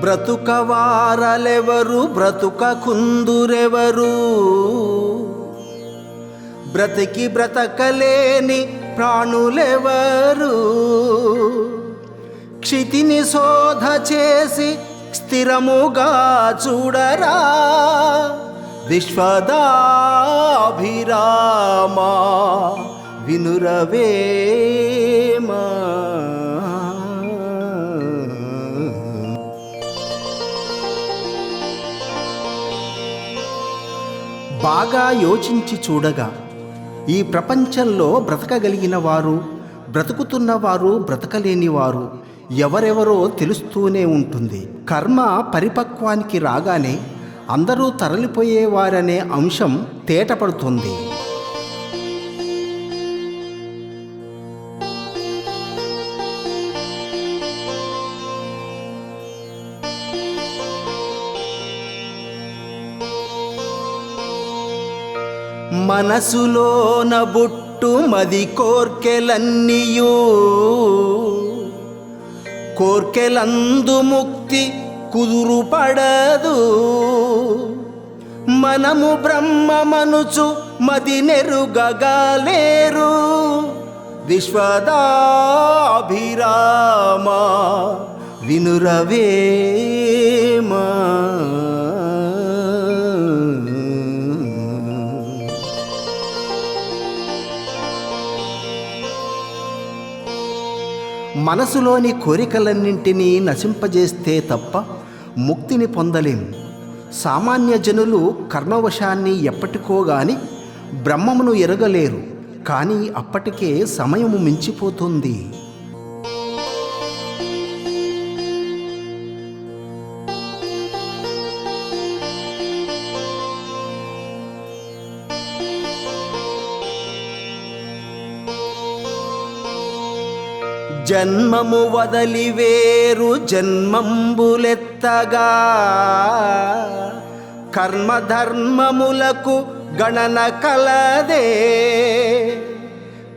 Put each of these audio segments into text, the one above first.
బ్రతుకవారలెవరు? బ్రతుక కుందురెవరు బ్రతికి బ్రతకలేని ప్రాణులెవరు? క్షితిని శోధ చేసి స్థిరముగా చూడరా? విశ్వదాభిరామా వినురవేమా బాగా యోచించి చూడగా ఈ ప్రపంచంలో బ్రతకగలిగిన వారు బ్రతుకుతున్న వారు బ్రతకలేని వారు ఎవరెవరో తెలుస్తూనే ఉంటుంది. కర్మ పరిపక్వానికి రాగానే అందరూ తరలిపోయేవారనే అంశం తేటపడుతుంది. మనసులోన బుట్టు మది కోర్కెలన్నీయు. కోర్కెలందు ముక్తి కుదురు పడదు. మనము బ్రహ్మమనుచు మది నెరుగగాలేరు విశ్వదాభిరామా వినురవేమా. మనసులోని కోరికలన్నింటినీ నశింపజేస్తే తప్ప ముక్తిని పొందలేం. సామాన్య జనులు కర్మవశాన్ని ఎప్పటికోగాని బ్రహ్మమును ఎరగలేరు. కానీ అప్పటికే సమయము మించిపోతుంది. జన్మము వదలి వేరు జన్మంబులెత్తగా. కర్మధర్మములకు గణన కలదే.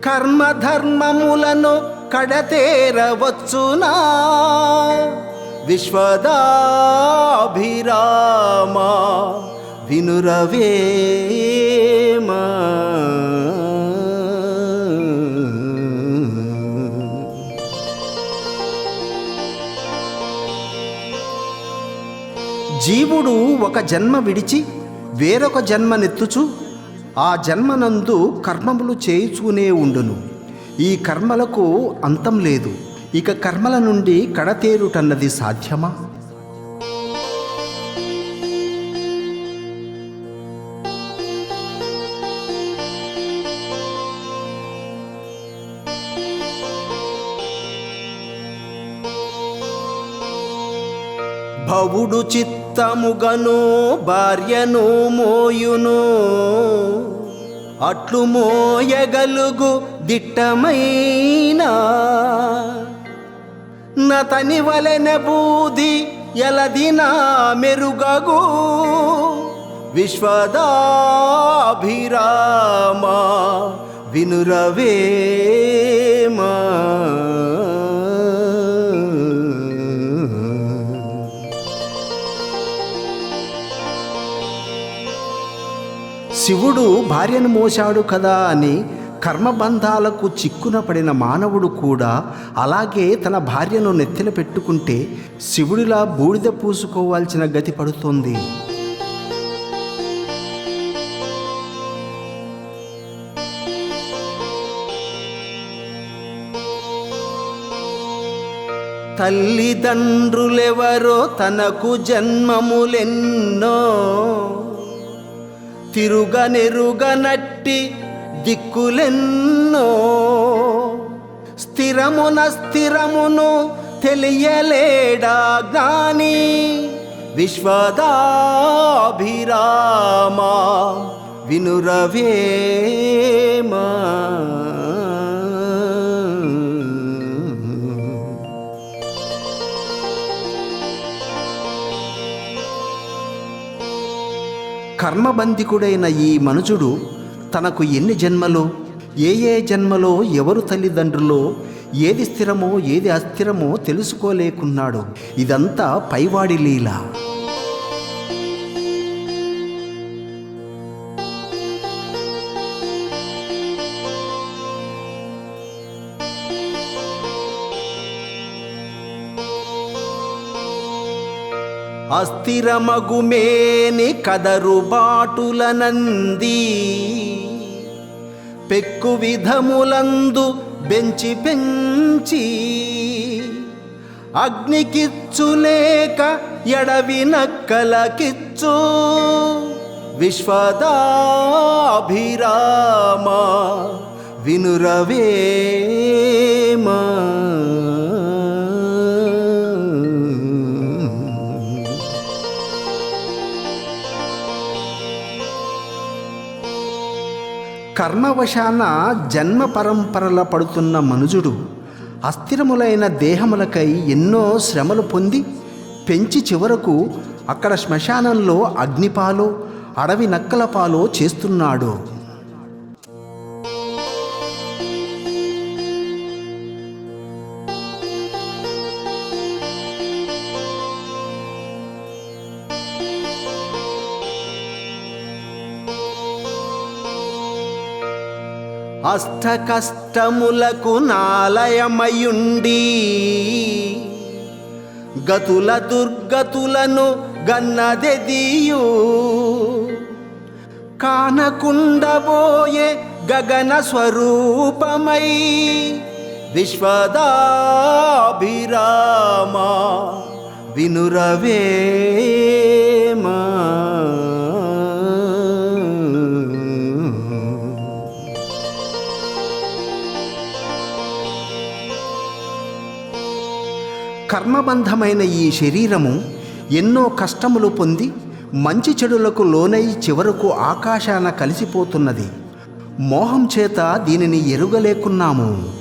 కర్మధర్మములను కడతేరవచ్చునా. విశ్వదాభిరామా వినురవేమా. జీవుడు ఒక జన్మ విడిచి వేరొక జన్మనెత్తుచు ఆ జన్మనందు కర్మములు చేయుచునే ఉండును. ఈ కర్మలకు అంతం లేదు. ఇక కర్మల నుండి కడతేరుటన్నది సాధ్యమా? భవుడు చిత్తముగను భార్యను మోయును అట్లు మోయగలుగు దిట్టమైన నతని వలెన బూది ఎలదినా మెరుగగు విశ్వదాభిరామా వినురవేమా శివుడు భార్యను మోశాడు కదా అని కర్మబంధాలకు చిక్కున పడిన మానవుడు కూడా అలాగే తన భార్యను నెత్తిన పెట్టుకుంటే శివుడిలా బూడిద పూసుకోవాల్సిన గతి పడుతుంది. తల్లిదండ్రులెవరో తనకు జన్మములెన్నో తిరుగనెరుగనట్టి దిక్కులెన్నో స్థిరమున స్థిరమును తెలియలేడా జ్ఞాని? విశ్వదాభిరామా వినురవేమా కర్మబంధికుడైన ఈ మనుషుడు తనకు ఎన్ని జన్మలో? ఏ ఏ జన్మలో ఎవరు తల్లిదండ్రులో? ఏది స్థిరమో ఏది అస్థిరమో తెలుసుకోలేకున్నాడు. ఇదంతా పైవాడి లీల. అస్థిరమగుమేని కదరుబాటులనంది. నంది పెక్కు విధములందు బెంచి పెంచి అగ్నికిచ్చులేక ఎడవి నక్కలకిచ్చు. విశ్వదాభిరామ వినురవేమా. కర్మవశాన జన్మ పరంపరల పడుతున్న మనుజుడు అస్థిరములైన దేహములకై ఎన్నో శ్రమలు పొంది పెంచి చివరకు అక్కడ శ్మశానంలో అగ్నిపాలో అడవి నక్కల పాలో చేస్తున్నాడు. అష్ట కష్టములకు నాలయమయుండి గతుల దుర్గతులను గన్నదెదియు. కానకుండబోయే గగన స్వరూపమై విశ్వదాభిరామ వినురవేమా. కర్మబంధమైన ఈ శరీరము ఎన్నో కష్టములు పొంది మంచి చెడులకు లోనై చివరకు ఆకాశాన కలిసిపోతున్నది. మోహం చేత దీనిని ఎరుగలేకున్నాము.